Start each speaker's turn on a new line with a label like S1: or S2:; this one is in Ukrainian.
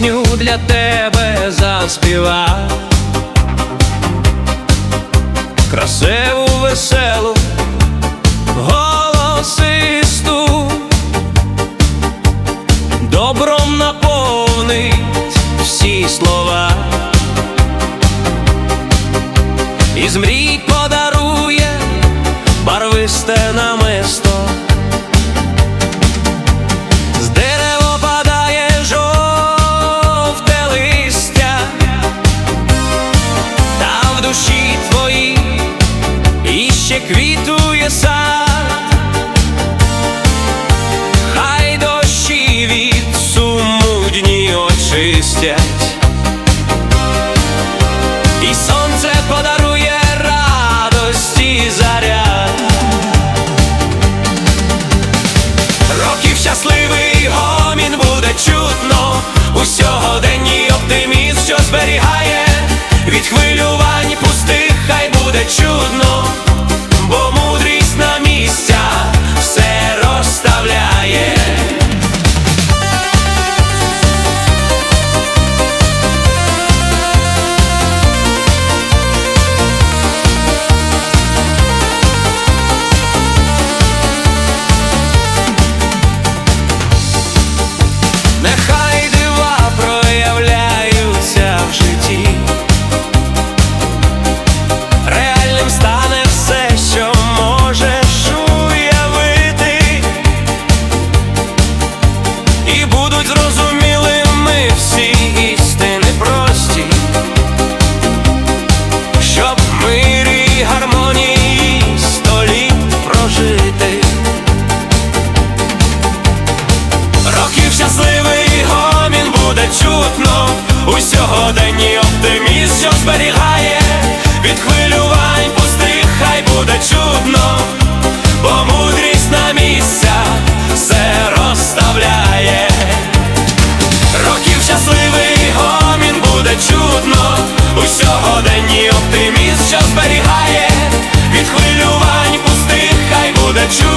S1: пісню для тебе заспіва. Красиву, веселу, голосисту, добром наповнить всі слова. Із мрій подарує барвисте іще квітує сад. Хай дощі від суму дні очистять. І сонце подарує радості заряд. Років щасливий гомін буде чутно. У сьогоденні оптимізм, що зберігає від хвилювань оптимізм, що